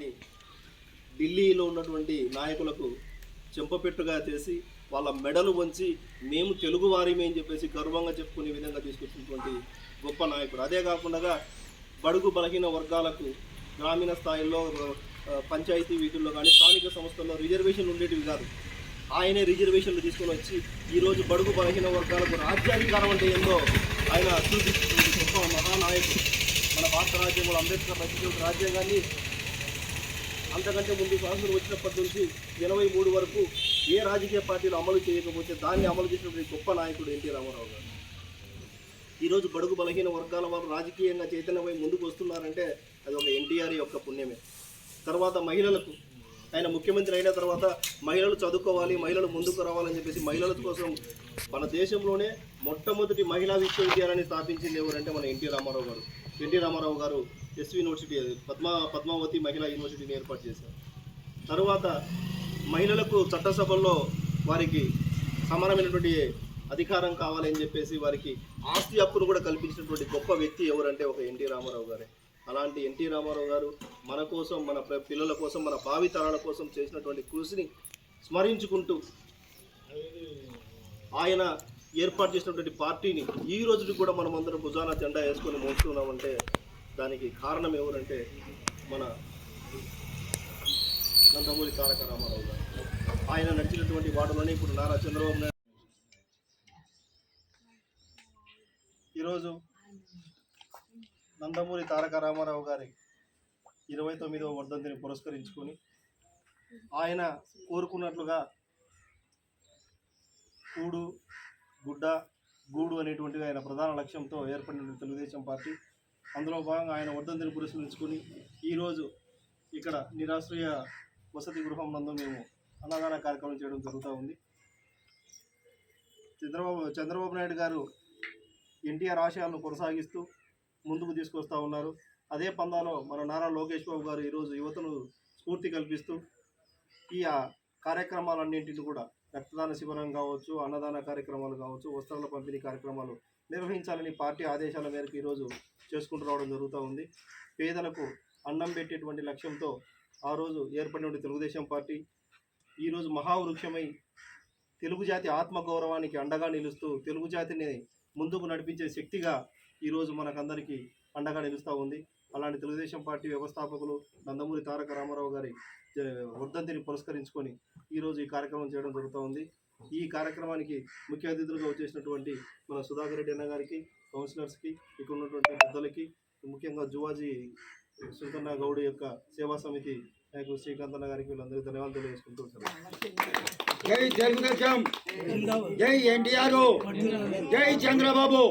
కార్యక్రమాన్ని ఢిల్లీలో ఉన్నటువంటి నాయకులకు చెంపపెట్టుగా చేసి వాళ్ళ మెడలు వంచి మేము తెలుగు వారిమే అని చెప్పేసి గర్వంగా చెప్పుకునే విధంగా తీసుకొచ్చినటువంటి గొప్ప నాయకుడు అదే కాకుండా బడుగు బలహీన వర్గాలకు గ్రామీణ స్థాయిలో పంచాయతీ వీధుల్లో కానీ స్థానిక సంస్థల్లో రిజర్వేషన్లు ఉండేటివి కాదు ఆయనే రిజర్వేషన్లు తీసుకొని వచ్చి ఈరోజు బడుగు బలహీన వర్గాలకు రాజ్యాధికారం అంటే ఏందో ఆయన చూపిస్తున్నటువంటి గొప్ప మహానాయకుడు మన భారత రాజ్యంలో అంబేద్కర్ రచించిన రాజ్యాంగాన్ని అంతకంటే ముందు స్వాతంత్రం వచ్చినప్పటి నుంచి ఎనభై మూడు వరకు ఏ రాజకీయ పార్టీలు అమలు చేయకపోతే దాన్ని అమలు చేసినటువంటి గొప్ప నాయకుడు ఎన్టీ రామారావు గారు. ఈరోజు బడుగు బలహీన వర్గాల వారు రాజకీయంగా చైతన్యమై ముందుకు వస్తున్నారంటే అది ఒక ఎన్టీఆర్ యొక్క పుణ్యమే. తర్వాత మహిళలకు ఆయన ముఖ్యమంత్రి అయిన తర్వాత మహిళలు చదువుకోవాలి మహిళలు ముందుకు రావాలని చెప్పేసి మహిళల కోసం మన దేశంలోనే మొట్టమొదటి మహిళా విశ్వవిద్యాలయాన్ని స్థాపించింది ఎవరంటే మన ఎన్టీ రామారావు గారు. ఎన్టీ రామారావు గారు ఎస్వి యూనివర్సిటీ పద్మా పద్మావతి మహిళా యూనివర్సిటీని ఏర్పాటు చేశారు. తరువాత మహిళలకు చట్టసభల్లో వారికి సమానమైనటువంటి అధికారం కావాలని చెప్పేసి వారికి ఆస్తి హక్కును కూడా కల్పించినటువంటి గొప్ప వ్యక్తి ఎవరంటే ఒక ఎన్టీ రామారావు గారే. అలాంటి ఎన్టీ రామారావు గారు మన కోసం మన పిల్లల కోసం మన భావితరాల కోసం చేసినటువంటి కృషిని స్మరించుకుంటూ ఆయన ఏర్పాటు చేసినటువంటి పార్టీని ఈ రోజుకి కూడా మనం అందరం భుజాన జెండా వేసుకొని మోస్తున్నామంటే దానికి కారణం ఎవరంటే మన నందమూరి తారక రామారావు గారు. ఆయన నడిచినటువంటి వాటిలోనే ఇప్పుడు నారా చంద్రబాబు నాయుడు ఈరోజు నందమూరి తారక రామారావు గారి ఇరవై తొమ్మిదవ వర్ధంతిని పురస్కరించుకొని ఆయన కోరుకున్నట్లుగా కూడు గుడ్డ గూడు అనేటువంటివి ఆయన ప్రధాన లక్ష్యంతో ఏర్పడిన తెలుగుదేశం పార్టీ. అందులో భాగంగా ఆయన వర్ధంతిని పురస్కరించుకుని ఈరోజు ఇక్కడ నిరాశ్రయ వసతి గృహం నందు మేము అన్నదాన కార్యక్రమం చేయడం జరుగుతూ ఉంది. చంద్రబాబు చంద్రబాబు నాయుడు గారు ఎన్టీఆర్ ఆశయాలను కొనసాగిస్తూ ముందుకు తీసుకొస్తూ ఉన్నారు. అదే పందాలో మన నారా లోకేష్ బాబు గారు ఈరోజు యువతను స్ఫూర్తి కల్పిస్తూ ఈ కార్యక్రమాలన్నింటిని కూడా రక్తదాన శిబిరం కావచ్చు అన్నదాన కార్యక్రమాలు కావచ్చు వస్త్రాల పంపిణీ కార్యక్రమాలు నిర్వహించాలని పార్టీ ఆదేశాల మేరకు ఈరోజు చేసుకుంటూ రావడం జరుగుతూ ఉంది. పేదలకు అన్నం పెట్టేటువంటి లక్ష్యంతో ఆ రోజు ఏర్పడినటువంటి తెలుగుదేశం పార్టీ ఈరోజు మహావృక్షమై తెలుగు జాతి ఆత్మగౌరవానికి అండగా నిలుస్తూ తెలుగు జాతిని ముందుకు నడిపించే శక్తిగా ఈరోజు మనకందరికీ అండగా నిలుస్తూ ఉంది. అలాంటి తెలుగుదేశం పార్టీ వ్యవస్థాపకులు నందమూరి తారక రామారావు గారి వర్ధంతిని పురస్కరించుకొని ఈరోజు ఈ కార్యక్రమం చేయడం జరుగుతూ ఉంది. ఈ కార్యక్రమానికి ముఖ్య అతిథులుగా వచ్చేసినటువంటి మన సుధాకర్ రెడ్డి అన్న గారికి కౌన్సిలర్స్కి ఇక్కడ ఉన్నటువంటి పెద్దలకి ముఖ్యంగా జువాజీ సుల్తన్న గౌడ్ యొక్క సేవా సమితి నాయకులు శ్రీకాంత్ అన్న గారికి వీళ్ళందరికీ ధన్యవాదాలు తెలియజేసుకుంటూ ఉంటారు జై తెలుగుదేశం జై ఎన్టీఆర్ జై చంద్రబాబు.